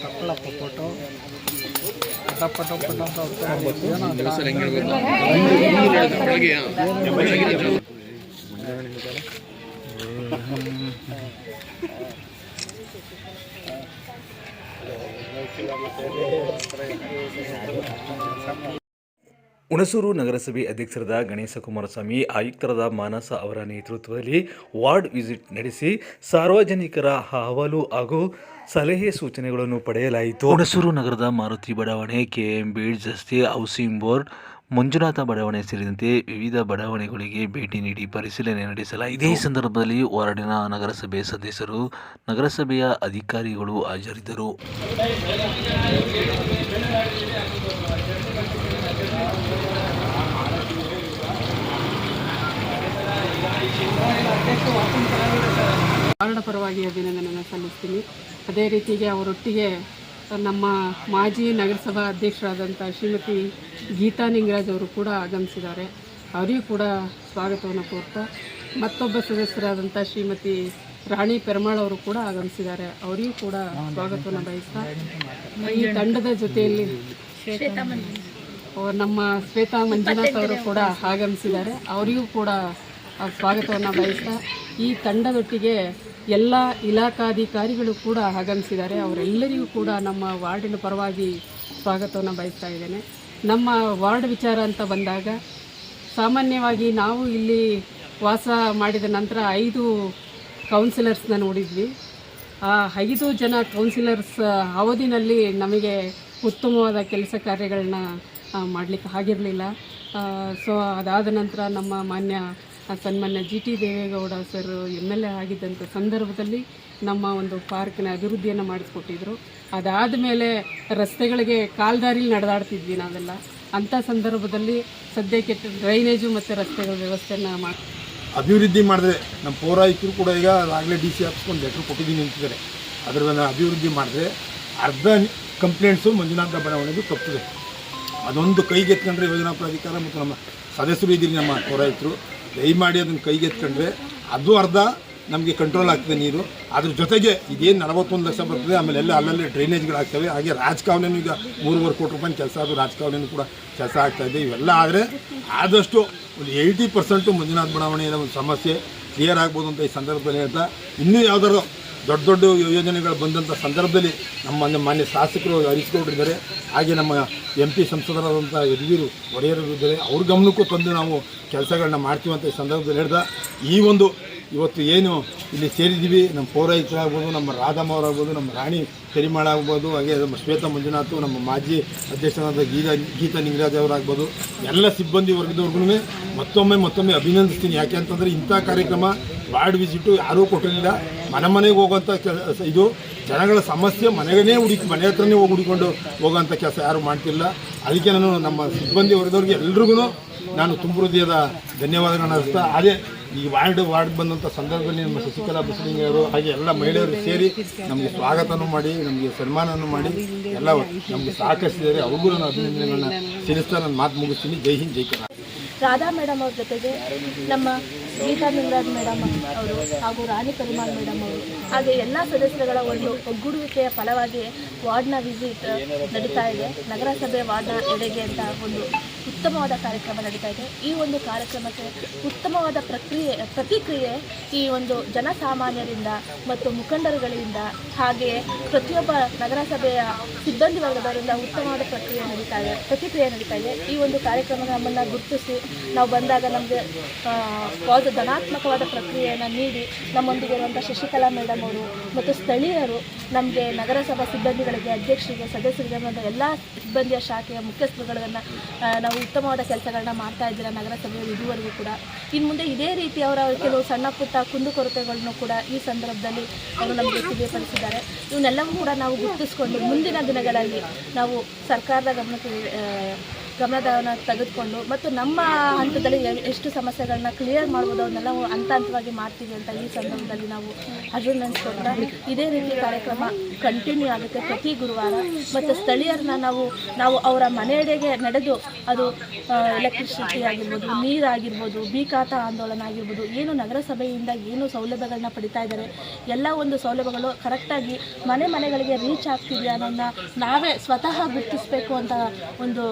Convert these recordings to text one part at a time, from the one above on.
ತಪ್ಪಲಪ್ಪ photo ಪಟ ಪಟ ಅಂತ ಹೋಗ್ತಾ ಇದೆ. ಏನೋ ಹುಣಸೂರು ನಗರಸಭೆ ಅಧ್ಯಕ್ಷರಾದ ಗಣೇಶ ಕುಮಾರಸ್ವಾಮಿ, ಆಯುಕ್ತರಾದ ಮಾನಸ ಅವರ ನೇತೃತ್ವದಲ್ಲಿ ವಾರ್ಡ್ ವಿಸಿಟ್ ನಡೆಸಿ ಸಾರ್ವಜನಿಕರ ಅಹವಾಲು ಹಾಗೂ ಸಲಹೆ ಸೂಚನೆಗಳನ್ನು ಪಡೆಯಲಾಯಿತು. ಹುಣಸೂರು ನಗರದ ಮಾರುತಿ ಬಡಾವಣೆ, ಕೆಎಂ ಬೀಡ್ ರಸ್ತೆ, ಹೌಸಿಂಗ್ ಬೋರ್ಡ್, ಮಂಜುನಾಥ ಬಡಾವಣೆ ಸೇರಿದಂತೆ ವಿವಿಧ ಬಡಾವಣೆಗಳಿಗೆ ಭೇಟಿ ನೀಡಿ ಪರಿಶೀಲನೆ ನಡೆಸಲಾಯಿತು. ಈ ಸಂದರ್ಭದಲ್ಲಿ ವಾರ್ಡಿನ ನಗರಸಭೆ ಸದಸ್ಯರು, ನಗರಸಭೆಯ ಅಧಿಕಾರಿಗಳು ಹಾಜರಿದ್ದರು. ವಾರ್ಡ್ ಪರವಾಗಿ ಅಭಿನಂದನೆಯನ್ನು ಸಲ್ಲಿಸ್ತೀನಿ. ಅದೇ ರೀತಿಗೆ ಅವರೊಟ್ಟಿಗೆ ನಮ್ಮ ಮಾಜಿ ನಗರಸಭಾ ಅಧ್ಯಕ್ಷರಾದಂಥ ಶ್ರೀಮತಿ ಗೀತಾ ನಿಂಗರಾಜ್ ಅವರು ಕೂಡ ಆಗಮಿಸಿದ್ದಾರೆ. ಅವರಿಗೂ ಕೂಡ ಸ್ವಾಗತವನ್ನು ಕೋರ್ತಾ, ಮತ್ತೊಬ್ಬ ಸದಸ್ಯರಾದಂಥ ಶ್ರೀಮತಿ ರಾಣಿ ಪೆರಮಾಳ್ ಅವರು ಕೂಡ ಆಗಮಿಸಿದ್ದಾರೆ. ಅವರಿಗೂ ಕೂಡ ಸ್ವಾಗತವನ್ನು ಬಯಸ್ತಾ, ಈ ತಂಡದ ಜೊತೆಯಲ್ಲಿ ನಮ್ಮ ಶ್ವೇತಾ ಮಂಜುನಾಥ್ ಅವರು ಕೂಡ ಆಗಮಿಸಿದ್ದಾರೆ ಅವರಿಗೂ ಕೂಡ ಸ್ವಾಗತವನ್ನು ಬಯಸ್ತಾ ಈ ತಂಡದೊಟ್ಟಿಗೆ ಎಲ್ಲ ಇಲಾಖಾಧಿಕಾರಿಗಳು ಕೂಡ ಆಗಮಿಸಿದ್ದಾರೆ ಅವರೆಲ್ಲರಿಗೂ ಕೂಡ ನಮ್ಮ ವಾರ್ಡಿನ ಪರವಾಗಿ ಸ್ವಾಗತವನ್ನು ಬಯಸ್ತಾ ಇದ್ದೇನೆ. ನಮ್ಮ ವಾರ್ಡ್ ವಿಚಾರ ಅಂತ ಬಂದಾಗ ಸಾಮಾನ್ಯವಾಗಿ ನಾವು ಇಲ್ಲಿ ವಾಸ ಮಾಡಿದ ನಂತರ ಐದು ಕೌನ್ಸಿಲರ್ಸ್ನ ನೋಡಿದ್ವಿ. ಆ ಐದು ಜನ ಕೌನ್ಸಿಲರ್ಸ್ ಅವಧಿನಲ್ಲಿ ನಮಗೆ ಉತ್ತಮವಾದ ಕೆಲಸ ಕಾರ್ಯಗಳನ್ನ ಮಾಡಲಿಕ್ಕೆ ಆಗಿರಲಿಲ್ಲ. ಸೊ ಅದಾದ ನಂತರ ನಮ್ಮ ಮಾನ್ಯ ಸನ್ಮಾನ್ಯ G T Deve Gowda sir M L A ಆಗಿದ್ದಂಥ ಸಂದರ್ಭದಲ್ಲಿ ನಮ್ಮ ಒಂದು ಪಾರ್ಕಿನ ಅಭಿವೃದ್ಧಿಯನ್ನು ಮಾಡಿಸ್ಕೊಟ್ಟಿದ್ರು. ಅದಾದ ಮೇಲೆ ರಸ್ತೆಗಳಿಗೆ ಕಾಲ್ದಾರಿಲಿ ನಡೆದಾಡ್ತಿದ್ವಿ ನಾವೆಲ್ಲ. ಅಂಥ ಸಂದರ್ಭದಲ್ಲಿ ಸದ್ಯಕ್ಕೆ ಡ್ರೈನೇಜು ಮತ್ತು ರಸ್ತೆಗಳ ವ್ಯವಸ್ಥೆಯನ್ನು ಮಾಡಿ ಅಭಿವೃದ್ಧಿ ಮಾಡಿದ್ರೆ ನಮ್ಮ ಪೌರಾಯುಕ್ತರು ಕೂಡ ಈಗ ಆಗಲೇ ಡಿ ಸಿ ಹಾಕ್ಸ್ಕೊಂಡು ಲೆಟ್ರ್ ಕೊಟ್ಟಿದ್ದೀನಿ ಅಂತಿದ್ದಾರೆ. ಅದರ ಅಭಿವೃದ್ಧಿ ಮಾಡಿದ್ರೆ ಅರ್ಧ ಕಂಪ್ಲೇಂಟ್ಸು ಮಂಜುನಾಥ ಬಡಾವಣೆಗೂ ತಪ್ಪಿದೆ ಅದೊಂದು ಕೈಗೆತ್ಕೊಂಡ್ರೆ ಯೋಜನಾ ಪ್ರಾಧಿಕಾರ ಮತ್ತು ನಮ್ಮ ಸದಸ್ಯರು ಇದ್ದೀರಿ ನಮ್ಮ ಪೌರಾಯಿತರು ದಯಮಾಡಿ ಅದನ್ನು ಕೈಗೆತ್ಕೊಂಡ್ರೆ ಅದು ಅರ್ಧ ನಮಗೆ ಕಂಟ್ರೋಲ್ ಆಗ್ತದೆ ನೀರು. ಅದ್ರ ಜೊತೆಗೆ ಇದೇನು ನಲವತ್ತೊಂದು ಲಕ್ಷ ಬರ್ತದೆ, ಆಮೇಲೆ ಎಲ್ಲ ಅಲ್ಲಲ್ಲೇ ಡ್ರೈನೇಜ್ಗಳಾಗ್ತವೆ ಹಾಗೆ ರಾಜಕಾವಣಿನೂ ಈಗ ಮೂರುವರೆ ಕೋಟಿ ರೂಪಾಯಿ ಕೆಲಸ ಅದು ರಾಜಕಾವಣಿನೂ ಕೂಡ ಕೆಲಸ ಆಗ್ತಾ ಇದೆ. ಇವೆಲ್ಲ ಆದರೆ ಆದಷ್ಟು ಒಂದು ಏಯ್ಟಿ ಪರ್ಸೆಂಟು ಮಂಜುನಾಥ ಬಡಾವಣೆಯ ಒಂದು ಸಮಸ್ಯೆ ಕ್ಲಿಯರ್ ಆಗ್ಬೋದು ಅಂತ ಈ ಸಂದರ್ಭದಲ್ಲಿ ಹೇಳ್ತಾ, ಇನ್ನೂ ಯಾವ್ದಾದ್ರು ದೊಡ್ಡ ದೊಡ್ಡ ಯೋಜನೆಗಳು ಬಂದಂಥ ಸಂದರ್ಭದಲ್ಲಿ ನಮ್ಮ ಮಾನ್ಯ ಶಾಸಕರು ಹರಿಸಿಕೊಂಡಿದ್ದಾರೆ. ಹಾಗೆ ನಮ್ಮ ಎಂ ಪಿ ಸಂಸದರಾದಂಥ ಯದುವೀರು ಒಡೆಯರು ಇದ್ದಾರೆ ಅವ್ರ ಗಮನಕ್ಕೂ ತಂದು ನಾವು ಕೆಲಸಗಳನ್ನ ಮಾಡ್ತೀವಿ ಈ ಸಂದರ್ಭದಲ್ಲಿ ಹೇಳ್ದ. ಈ ಒಂದು ಇವತ್ತು ಏನು ಇಲ್ಲಿ ಸೇರಿದ್ದೀವಿ. ನಮ್ಮ ಪೌರಾಯುಕ್ತರಾಗ್ಬೋದು, ನಮ್ಮ ರಾಧಮ್ಮ ಅವರಾಗ್ಬೋದು, ನಮ್ಮ ರಾಣಿ ಕರಿಮಾಳ ಆಗ್ಬೋದು, ಹಾಗೆ ನಮ್ಮ ಶ್ವೇತಾ ಮಂಜುನಾಥ್, ನಮ್ಮ ಮಾಜಿ ಅಧ್ಯಕ್ಷರಾದ ಗೀತಾ ಗೀತಾ ನಿಂಗರಾಜ್ ಅವರಾಗ್ಬೋದು. ಎಲ್ಲ ಸಿಬ್ಬಂದಿ ವರ್ಗದವ್ರಿಗೂ ಮತ್ತೊಮ್ಮೆ ಮತ್ತೊಮ್ಮೆ ಅಭಿನಂದಿಸ್ತೀನಿ. ಯಾಕೆ ಅಂತಂದರೆ ಇಂಥ ಕಾರ್ಯಕ್ರಮ ವಾರ್ಡ್ ವಿಸಿಟು ಯಾರೂ ಕೊಟ್ಟಿರಲಿಲ್ಲ. ಮನೆ ಮನೆಗೆ ಹೋಗುವಂಥ ಕೆಲಸ ಇದು ಜನಗಳ ಸಮಸ್ಯೆ, ಮನೆಗೇ ಹುಡುಕಿ ಮನೆ ಹತ್ರನೇ ಹೋಗಿ ಹುಡುಕೊಂಡು ಹೋಗೋಂಥ ಕೆಲಸ ಯಾರೂ ಮಾಡ್ತಿಲ್ಲ. ಅದಕ್ಕೆ ನಾನು ನಮ್ಮ ಸಿಬ್ಬಂದಿ ವರ್ಗದವ್ರಿಗೆ ಎಲ್ರಿಗೂ ನಾನು ತುಂಬ ಹೃದಯದ ಧನ್ಯವಾದಗಳನ್ನ ಅನಿಸ್ತಾ ಅದೇ ಈ ವಾರ್ಡ್ ವಾರ್ಡ್ ಬಂದಂಥ ಸಂದರ್ಭದಲ್ಲಿ ನಮ್ಮ ಶಶಿಕಲಾ ಬಸಲಿಂಗ ಅವರು ಹಾಗೆ ಎಲ್ಲ ಮಹಿಳೆಯರು ಸೇರಿ ನಮಗೆ ಸ್ವಾಗತನೂ ಮಾಡಿ, ನಮಗೆ ಸನ್ಮಾನನೂ ಮಾಡಿ, ಎಲ್ಲ ನಮಗೆ ಸಹಕರಿಸಿದರೆ ಅವ್ರಿಗೂ ನಾನು ಅಭಿನಂದನೆಗಳನ್ನ ತಿಳಿಸ್ತಾ ನಾನು ಮಾತು ಮುಗಿಸ್ತೀನಿ. ಜೈ ಹಿಂದ್, ಜೈ ಕರ್ನಾಟಕ. ರಾಧಾ ಮೇಡಮ್ ಅವ್ರ ಜೊತೆಗೆ ನಮ್ಮ ಗೀತಾ ನಿಂಗರಾಜ್ ಮೇಡಮ್ ಅವರು ಹಾಗೂ ರಾಣಿ ಪರಿಮಾಳ್ ಮೇಡಮ್ ಅವರು. ಹಾಗೆ ಎಲ್ಲ ಸದಸ್ಯರುಗಳ ಒಂದು ಒಗ್ಗೂಡುವಿಕೆಯ ಫಲವಾಗಿ ವಾರ್ಡ್ನ ವಿಸಿಟ್ ನಡೀತಾ ಇದೆ. ನಗರಸಭೆ ವಾರ್ಡ್ನ ಎಡೆಗೆ ಅಂತ ಒಂದು ಉತ್ತಮವಾದ ಕಾರ್ಯಕ್ರಮ ನಡೀತಾ ಇದೆ. ಈ ಒಂದು ಕಾರ್ಯಕ್ರಮಕ್ಕೆ ಉತ್ತಮವಾದ ಪ್ರಕ್ರಿಯೆ, ಪ್ರತಿಕ್ರಿಯೆ ಈ ಒಂದು ಜನಸಾಮಾನ್ಯರಿಂದ ಮತ್ತು ಮುಖಂಡರುಗಳಿಂದ ಹಾಗೆಯೇ ಪ್ರತಿಯೊಬ್ಬ ನಗರಸಭೆಯ ಸಿಬ್ಬಂದಿ ವರ್ಗದವರಿಂದ ಉತ್ತಮವಾದ ಪ್ರಕ್ರಿಯೆ ನಡೀತಾ ಇದೆ, ಪ್ರತಿಕ್ರಿಯೆ ನಡೀತಾ ಇದೆ. ಈ ಒಂದು ಕಾರ್ಯಕ್ರಮ ನಮ್ಮನ್ನು ಗುರುತಿಸಿ ನಾವು ಬಂದಾಗ ನಮಗೆ ಪಾಸ ಧನಾತ್ಮಕವಾದ ಪ್ರಕ್ರಿಯೆಯನ್ನು ನೀಡಿ ನಮ್ಮೊಂದಿಗೆ ಇರುವಂಥ ಶಶಿಕಲಾ ಮೇಡಮ್ ಅವರು ಮತ್ತು ಸ್ಥಳೀಯರು ನಮಗೆ ನಗರಸಭಾ ಸಿಬ್ಬಂದಿಗಳಿಗೆ, ಅಧ್ಯಕ್ಷರಿಗೆ, ಸದಸ್ಯರಿಗೆ ಅನ್ನೋದು ಎಲ್ಲ ಸಿಬ್ಬಂದಿಯ ಶಾಖೆಯ ಮುಖ್ಯಸ್ಥರುಗಳನ್ನು ನಾವು ಉತ್ತಮವಾದ ಕೆಲಸಗಳನ್ನ ಮಾಡ್ತಾ ಇದ್ದೀರಾ ನಗರಸಭೆಯವರು ಇದುವರೆಗೂ ಕೂಡ. ಇನ್ನು ಮುಂದೆ ಇದೇ ರೀತಿ ಅವರ ಕೆಲವು ಸಣ್ಣ ಪುಟ್ಟ ಕುಂದುಕೊರತೆಗಳನ್ನು ಕೂಡ ಈ ಸಂದರ್ಭದಲ್ಲಿ ಅವರು ನಮಗೆ ತಿಳಿಯಪಡಿಸಿದ್ದಾರೆ. ಇವನ್ನೆಲ್ಲವೂ ಕೂಡ ನಾವು ಗುರುತಿಸ್ಕೊಂಡು ಮುಂದಿನ ದಿನಗಳಲ್ಲಿ ನಾವು ಸರ್ಕಾರದ ಗಮನಕ್ಕೆ ಆ, ಗಮನವನ್ನು ತೆಗೆದುಕೊಂಡು ಮತ್ತು ನಮ್ಮ ಹಂತದಲ್ಲಿ ಎಷ್ಟು ಸಮಸ್ಯೆಗಳನ್ನ ಕ್ಲಿಯರ್ ಮಾಡ್ಬೋದು ಅವನ್ನೆಲ್ಲ ಹಂತ ಹಂತವಾಗಿ ಮಾಡ್ತೀವಿ ಅಂತ ಈ ಸಂದರ್ಭದಲ್ಲಿ ನಾವು ಅಶ್ಯೂರೆನ್ಸ್ ಕೊಡ್ತಾ ಇದೇ ರೀತಿ ಕಾರ್ಯಕ್ರಮ ಕಂಟಿನ್ಯೂ ಆಗುತ್ತೆ ಪ್ರತಿ ಗುರುವಾರ. ಮತ್ತು ಸ್ಥಳೀಯರನ್ನ ನಾವು ನಾವು ಅವರ ಮನೆಯಡೆಗೆ ನಡೆದು ಅದು ಎಲೆಕ್ಟ್ರಿಸಿಟಿ ಆಗಿರ್ಬೋದು ನೀರಾಗಿರ್ಬೋದು ಬಿ ಖಾತಾ ಆಂದೋಲನ ಆಗಿರ್ಬೋದು ಏನು ನಗರಸಭೆಯಿಂದ ಏನು ಸೌಲಭ್ಯಗಳನ್ನ ಪಡಿತಾ ಇದ್ದಾರೆ ಎಲ್ಲ ಒಂದು ಸೌಲಭ್ಯಗಳು ಕರೆಕ್ಟಾಗಿ ಮನೆ ಮನೆಗಳಿಗೆ ರೀಚ್ ಆಗ್ತಿದೆಯಾ ಅನ್ನೋದನ್ನ ನಾವೇ ಸ್ವತಃ ಗುರುತಿಸಬೇಕು ಅಂತ ಒಂದು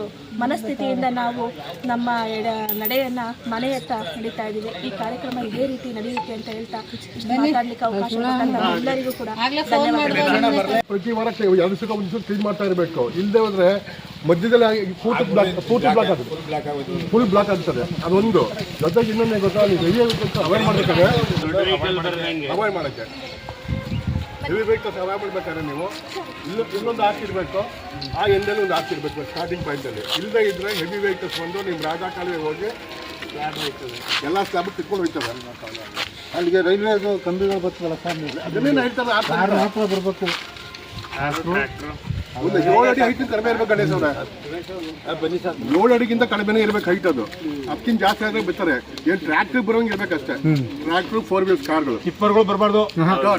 ಮನಸ್ಥಿತಿಯಿಂದ ನಾವು ನಮ್ಮ ನಡೆಯನ್ನ ನಡೆಯನ್ನು ಮನೆಯತ್ತ ನಡೀತಾ ಇದ್ದೀವಿ. ಈ ಕಾರ್ಯಕ್ರಮ ಇದೇ ರೀತಿ ನಡೆಯುತ್ತೆ ಅಂತ ಹೇಳ್ತಾ ಮಾತಾಡ್ಲಿಕ್ಕೆ ಅವಕಾಶ ಎಲ್ಲರಿಗೂ ಕೂಡ ಪ್ರತಿ ವಾರಕ್ಕೆ ಎರಡು ದಿವಸಕ್ಕೆ ಒಂದು ಕ್ಲೀನ್ ಮಾಡ್ತಾ ಇರಬೇಕು. ಇಲ್ಲದೆ ಹೋದ್ರೆ ಮಧ್ಯದಲ್ಲಿ ಫೋಟೋ ಬ್ಲಾಕ್ ಫೋಟೋ ಬ್ಲಾಕ್ ಆಗುತ್ತೆ. ಫುಲ್ ಬ್ಲಾಕ್ ಆಗ್ತದೆ. ಅದೊಂದು. ಜೊತೆಗೆ ಇನ್ನೊಂದೇ ಗೊತ್ತಾ ನೀವು ಹೆವಿ ಅವಾಯ್ಡ್ ಮಾಡ್ಬೇಕಾದ್ರೆ ಅವಾಯ್ಡ್ ಮಾಡೋಕ್ಕೆ. ಹೆವಿ ವೆಹಿಕಲ್ಸ್ ಅವಾಯ್ಡ್ ಮಾಡ್ಬೇಕಾದ್ರೆ ನೀವು ಇಲ್ಲ ಇನ್ನೊಂದು ಹಾಕಿರ್ಬೇಕು ಆ ಎಂಡಲ್ಲಿ ಒಂದು ಹಾಕಿರ್ಬೇಕು ಸ್ಟಾರ್ಟಿಂಗ್ ಪಾಯಿಂಟಲ್ಲಿ ಇಲ್ಲದೆ ಇದ್ದರೆ ಹೆವಿ ವೆಹಿಕಲ್ಸ್ ಬಂದು ನಿಮ್ಮ ರಾಜಾ ಕಾಲುವೆ ಹೋಗಿ ಎಲ್ಲ ಸ್ಲ್ಯಾಬ್ ತಿಕ್ಕೊಂಡು ಹೋಯ್ತದೆ ಅಲ್ಲಿಗೆ ರೈಲ್ವೆ ಕಂಬಿಗಳು ಬರ್ತದಲ್ಲ ಸರ್ ಅದನ್ನೇ ಹೇಳ್ತಾರೆ ಆ ಥರ. ಮಾತ್ರ ಬರಬೇಕು. ಒಂದು ಏಳು ಅಡಿ ಹೈಟ್ ಕಡಿಮೆ ಇರ್ಬೇಕು ಗಣೇಶ್ ಅವ್ರೆ. ಏಳು ಅಡಿಗಿಂತ ಕಡಿಮೆನೇ ಇರ್ಬೇಕು ಹೈಟ್ ಅದು. ಅದಕ್ಕಿಂತ ಜಾಸ್ತಿ ಆದ್ರೆ ಬಿತ್ತರೆ ಏನ್ ಟ್ರ್ಯಾಕ್ಟರ್ ಬರೋಂಗ್ ಇರ್ಬೇಕಷ್ಟೇ ಟ್ರ್ಯಾಕ್ಟರ್ ಫೋರ್ ವೀಲ್ಸ್ ಕಾರ್ಗಳು ಟಿಪ್ಪರ್ಗಳು ಬರಬಾರ್ದು.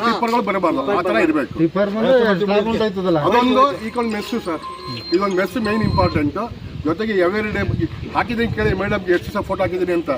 ಟಿಪ್ಪರ್ಗಳು ಬರಬಾರ್ದು. ಆ ತರ ಇರ್ಬೇಕು. ಟಿಪ್ಪರ್ ಬಂದ್ರೆ ಆಯ್ತದಲ್ಲ? ಅದೊಂದು ಈಗ ಒಂದು ಮೆಸ್ಸು ಸರ್. ಇದೊಂದು ಮೆಸ್ ಮೇನ್ ಇಂಪಾರ್ಟೆಂಟ್ ಜೊತೆಗೆ ಎವ್ರಿ ಡೇ ಹಾಕಿದ್ದೀನಿ ಕೇಳಿ ಮೇಡಮ್ ಎಷ್ಟು ಸಹ ಫೋಟೋ ಹಾಕಿದ್ದೀನಿ ಅಂತ.